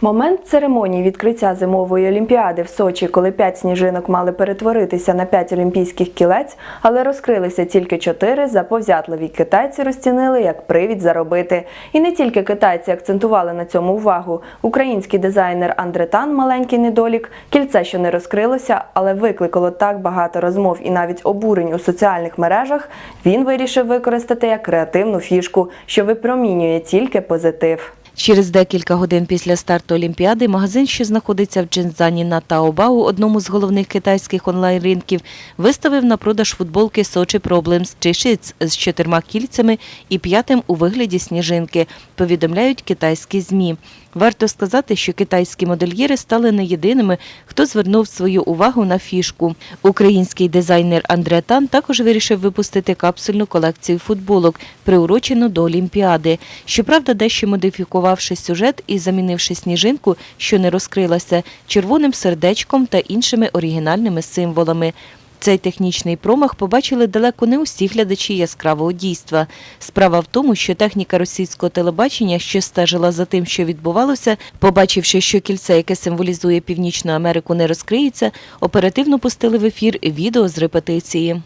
Момент церемонії відкриття зимової олімпіади в Сочі, коли п'ять сніжинок мали перетворитися на п'ять олімпійських кілець, але розкрилися тільки чотири, заповзятливі китайці розцінили як привід заробити. І не тільки китайці акцентували на цьому увагу. Український дизайнер Андретан, маленький недолік, кільце, що не розкрилося, але викликало так багато розмов і навіть обурень у соціальних мережах. Він вирішив використати як креативну фішку, що випромінює тільки позитив. Через декілька годин після старту Олімпіади магазин, що знаходиться в Джинзані на Таобао, одному з головних китайських онлайн-ринків, виставив на продаж футболки Сочі Проблемс чи Шиц з чотирма кільцями і п'ятим у вигляді сніжинки, повідомляють китайські ЗМІ. Варто сказати, що китайські модельєри стали не єдиними, хто звернув свою увагу на фішку. Український дизайнер Андре Тан також вирішив випустити капсульну колекцію футболок, приурочену до Олімпіади. Щоправда, дещо модифікувавши сюжет і замінивши сніжинку, що не розкрилася, червоним сердечком та іншими оригінальними символами. Цей технічний промах побачили далеко не усі глядачі яскравого дійства. Справа в тому, що техніка російського телебачення, що стежила за тим, що відбувалося, побачивши, що кільце, яке символізує Північну Америку, не розкриється, оперативно пустили в ефір відео з репетиції.